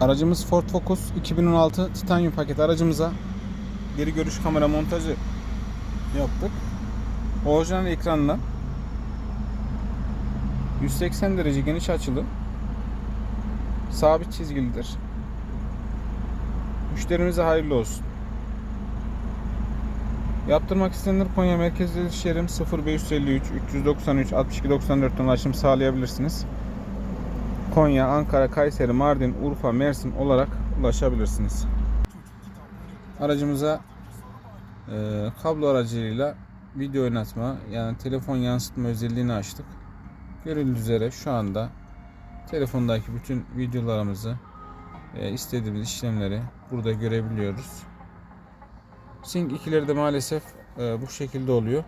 Aracımız Ford Focus 2016 Titanium paket aracımıza geri görüş kamera montajı yaptık. Orijinal ekranla 180 derece geniş açılı sabit çizgilidir. Müşterimize hayırlı olsun. Yaptırmak isteyenler Konya Merkez İş Yerim 0553 393 62 94'ten ulaşım sağlayabilirsiniz. Konya, Ankara, Kayseri, Mardin, Urfa, Mersin olarak ulaşabilirsiniz. Aracımıza e, kablo aracılığıyla video oynatma yani telefon yansıtma özelliğini açtık. Görüldüğü üzere şu anda telefondaki bütün videolarımızı e, istediğimiz işlemleri burada görebiliyoruz. Sync 2'leri de maalesef e, bu şekilde oluyor.